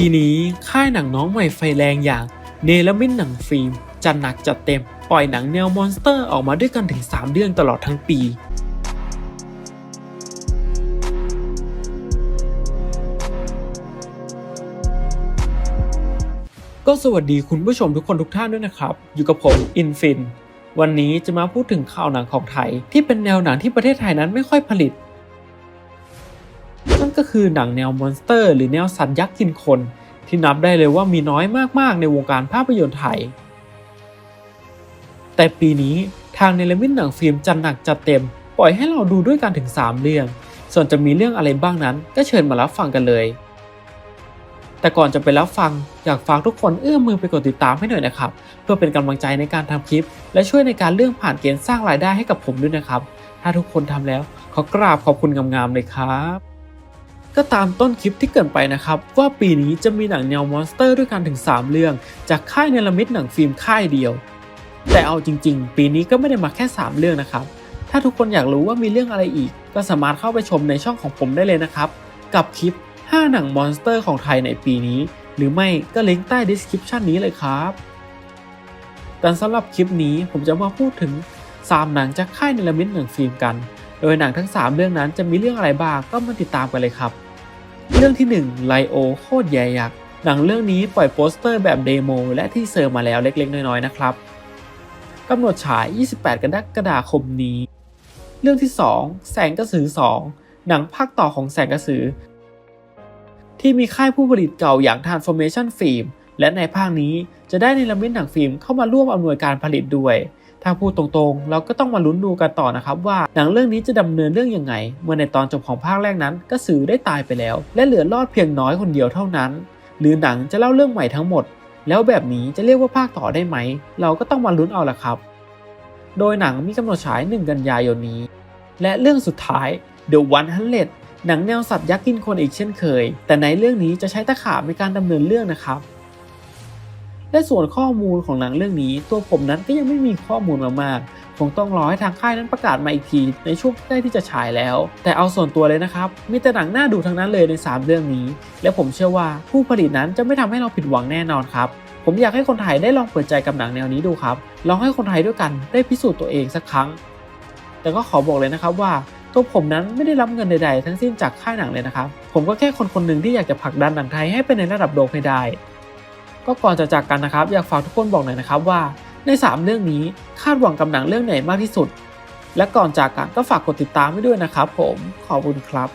ปีนี้ค่ายหนังน้องใหม่ไฟแรงอย่างเนลมินหนังฟิล์มจัดหนักจัดเต็ม ปล่อยหนังแนวมอนสเตอร์ออกมาด้วยกันถึง 3 เรื่องตลอดทั้งปี ก็สวัสดีคุณผู้ชมทุกคนทุกท่านด้วยนะครับ อยู่กับผมอินฟินวันนี้จะมาพูดถึงข่าวหนังของไทย ที่เป็นแนวหนังที่ประเทศไทยนั้นไม่ค่อยผลิต นั่นก็คือหนังแนวมอนสเตอร์ หรือแนวสัตว์ยักษ์กินคน ที่นับได้เลยว่ามีน้อยมากๆ ในวงการภาพยนตร์ไทย แต่ปีนี้ทางเนลมิตหนังฟิล์มจัดหนักจัดเต็ม ปล่อยให้เราดูด้วยกันถึง 3 เรื่อง ส่วนจะมีเรื่องอะไรบ้างนั้น ก็เชิญมารับฟังกันเลย แต่ก่อนจะไปรับฟังอยากฝากทุกคนเอื้อมมือไปกดติดตามให้หน่อยนะครับ เพื่อเป็นกำลังใจในการทำคลิป และช่วยในการเรื่องผ่านเกณฑ์สร้างรายได้ให้กับผมด้วยนะครับ ถ้าทุกคนทำแล้วขอกราบขอบคุณงามๆเลยครับ ก็ตามต้นคลิปที่เกินไปนะครับ ว่าปีนี้จะมีหนังแนวมอนสเตอร์ด้วยกันถึง 3 เรื่อง จากค่ายเนลมิตหนังฟิล์มค่ายเดียว แต่เอาจริง ๆ ปีนี้ก็ไม่ได้มาแค่ 3 เรื่องนะครับ ถ้าทุกคนอยากรู้ว่ามีเรื่องอะไรอีก ก็สามารถเข้าไปชมในช่องของผมได้เลยนะครับ กับคลิป 5 หนังมอนสเตอร์ของไทยในปีนี้ หรือไม่ก็ลิงก์ใต้ description นี้เลยครับแต่สำหรับคลิปนี้ผมจะมาพูดถึง 3 หนังจากค่ายเนลมิตหนังฟิล์มกัน โดยหนังทั้ง 3 เรื่องนั้นจะมีเรื่องอะไรบ้างก็มาติดตามกันเลยครับ เรื่องที่1ไลโอโคตรใหญ่ยักษ์หนังเรื่องนี้ปล่อยโปสเตอร์แบบเดโมและที่เซอร์มาแล้วเล็กๆ น้อยๆนะครับกำหนดฉาย 28 กรกฎาคมนี้ เรื่องที่ 2 แสงกระสือ 2 หนังภาคต่อของแสงกระสือ ที่มีค่ายผู้ผลิตเก่าอย่าง Transformation Film และในภาคนี้จะได้ในลมิตหนังฟิล์มเข้ามาร่วมอำนวยการผลิตด้วย ถ้าพูดตรงๆ เราก็ต้องมาลุ้นดูกันต่อนะครับว่าหนังเรื่องนี้จะดำเนินเรื่องยังไง เมื่อในตอนจบของภาคแรกนั้นกระสือได้ตายไปแล้ว และเหลือรอดเพียงน้อยคนเดียวเท่านั้น หรือหนังจะเล่าเรื่องใหม่ทั้งหมด แล้วแบบนี้จะเรียกว่าภาคต่อได้ไหม เราก็ต้องมาลุ้นเอาละครับ โดยหนังมีกำหนดฉาย 1 กันยายนนี้ และเรื่องสุดท้าย The One Hundred หนังแนวสัตว์ยักษ์กินคนอีกเช่นเคย แต่ในเรื่องนี้จะใช้ตะขาบในการดำเนินเรื่องนะครับ และส่วนข้อมูลของหนังเรื่องนี้ ตัวผมนั้นก็ยังไม่มีข้อมูลมามากคงต้องรอให้ทางค่ายนั้นประกาศมาอีกที ในช่วงใกล้ที่จะฉายแล้ว แต่เอาส่วนตัวเลยนะครับ มีแต่หนังน่าดูทั้งนั้นเลยใน 3 เรื่องนี้ และผมเชื่อว่าผู้ผลิตนั้นจะไม่ทำให้เราผิดหวังแน่นอนครับผมอยากให้คนไทยได้ลองเปิดใจกับหนังแนวนี้ดูครับ ลองให้คนไทยด้วยกันได้พิสูจน์ตัวเองสักครั้ง แต่ก็ขอบอกเลยนะครับว่าตัวผมนั้นไม่ได้รับเงินใดๆ ทั้งสิ้นจากค่ายหนังเลยนะครับ ผมก็แค่คนคนหนึ่งที่อยากจะผลักดันหนังไทยให้ไปในระดับโลกให้ได้ ก็ก่อนจะจากกันนะครับ อยากฝากทุกคนบอกหน่อยนะครับว่าใน 3 เรื่องนี้คาดหวังกับหนังเรื่องไหนมากที่สุด และก่อนจากกันก็ฝากกดติดตามไว้ด้วยนะครับผมขอบคุณครับ